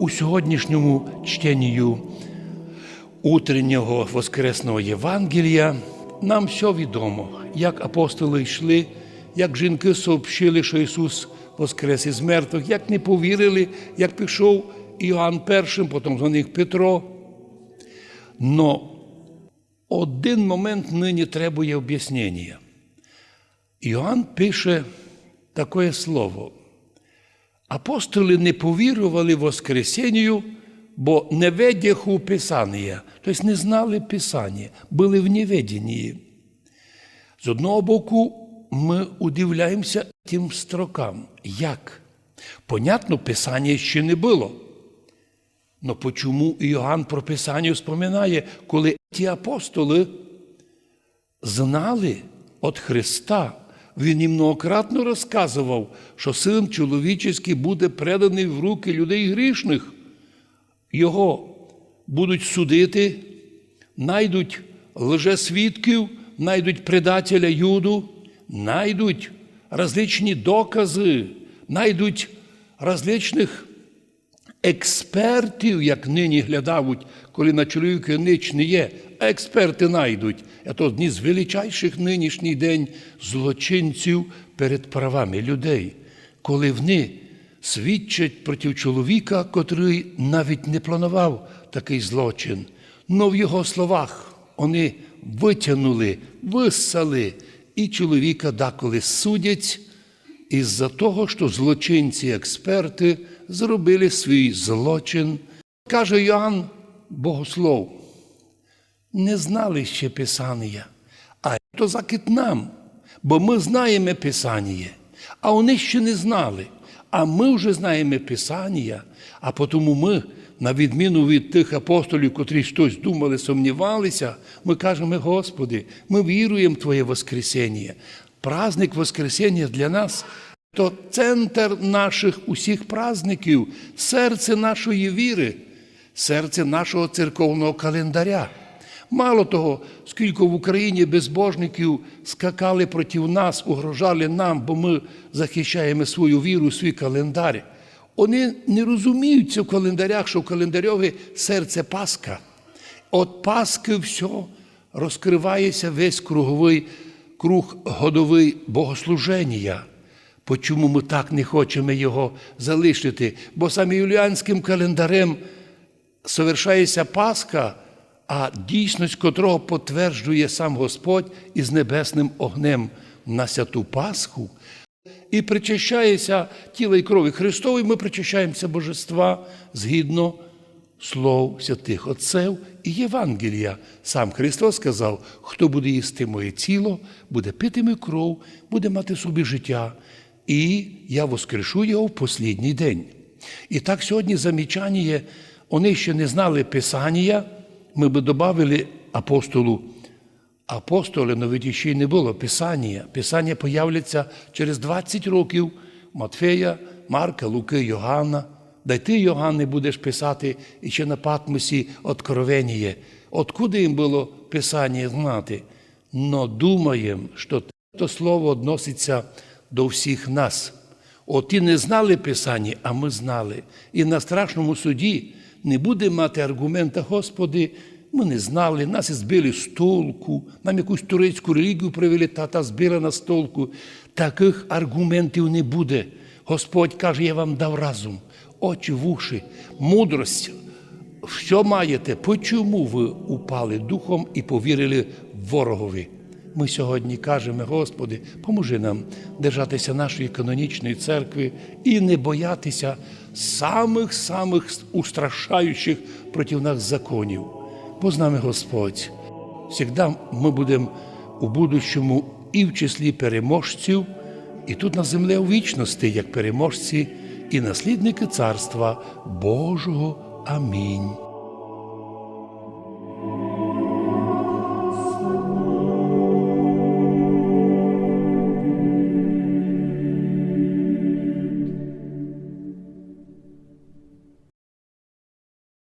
у сьогоднішньому чтенню утреннього Воскресного Євангелія нам все відомо, як апостоли йшли, як жінки сообщили, що Ісус воскрес із мертвих, як не повірили, як пішов Іоанн першим, потім за них Петро. Но один момент нині требує об'яснення. Іоанн пише таке слово. Апостоли не повірували Воскресенню, бо не ведяху Писання, тобто не знали Писання, були в неведенні. З одного боку, ми удивляємося тим строкам. Як? Понятно, Писання ще не було. Но почому Іоанн про Писання вспоминає, коли ті апостоли знали від Христа, він їм многократно розказував, що син чоловічий буде преданий в руки людей грішних. Його будуть судити, найдуть лжесвідків, найдуть предателя Юду, найдуть различні докази, найдуть различних експертів, як нині глядавуть, коли на чоловіка нич не є, експерти найдуть. Це одні з величайших нинішній день злочинців перед правами людей, коли вони свідчать проти чоловіка, котрий навіть не планував такий злочин. Но в його словах вони витягнули, виссали, і чоловіка деколи судять із-за того, що злочинці-експерти зробили свій злочин. Каже Йоанн Богослов, не знали ще Писання, а то закид нам, бо ми знаємо Писання, а вони ще не знали. А ми вже знаємо Писання, а тому ми, на відміну від тих апостолів, котрі щось думали, сумнівалися, ми кажемо, Господи, ми віруємо в Твоє Воскресіння. Праздник Воскресіння для нас то центр наших усіх праздників, серце нашої віри, серце нашого церковного календаря. Мало того, скільки в Україні безбожників скакали проти нас, угрожали нам, бо ми захищаємо свою віру, свій календар. Вони не розуміють в календарях, що в календарьові серце Пасха. От Пасхи все розкривається весь круговий круг годовий богослуження. Почому ми так не хочемо його залишити? Бо саме юліанським календарем совершається Пасха, а дійсність котрого потверджує сам Господь із небесним огнем на святу Пасху. І причащається тіла і крові Христової, ми причащаємося Божества згідно слов святих Отцев і Євангелія. Сам Христос сказав, хто буде їсти моє тіло, буде пити мою кров, буде мати собі життя, і я воскрешу його в послідній день. І так сьогодні замічання, вони ще не знали Писання, ми би додали апостолу. Апостоли, но ведь ще й не було Писання. Писання появляться через 20 років Матфея, Марка, Луки, Йоганна. Й ти, Йоганне, будеш писати і ще на Патмосі откровеніє. Откуди їм було Писання знати? Но думаємо, що це слово відноситься до всіх нас. От ті не знали Писання, а ми знали. І на страшному суді не буде мати аргумента, Господи, ми не знали, нас збили з толку, нам якусь турецьку релігію привели, та та збила на столку. Таких аргументів не буде. Господь каже, я вам дав разум, очі, вуші, мудрость. Що маєте? Почому ви упали духом і повірили ворогові? Ми сьогодні кажемо, Господи, поможи нам держатися нашої канонічної церкви і не боятися самих-самих устрашаючих проти нас законів. Бо з нами Господь. Всегда ми будемо у будущому і в числі переможців, і тут на землі у вічності, як переможці і наслідники Царства Божого. Амінь.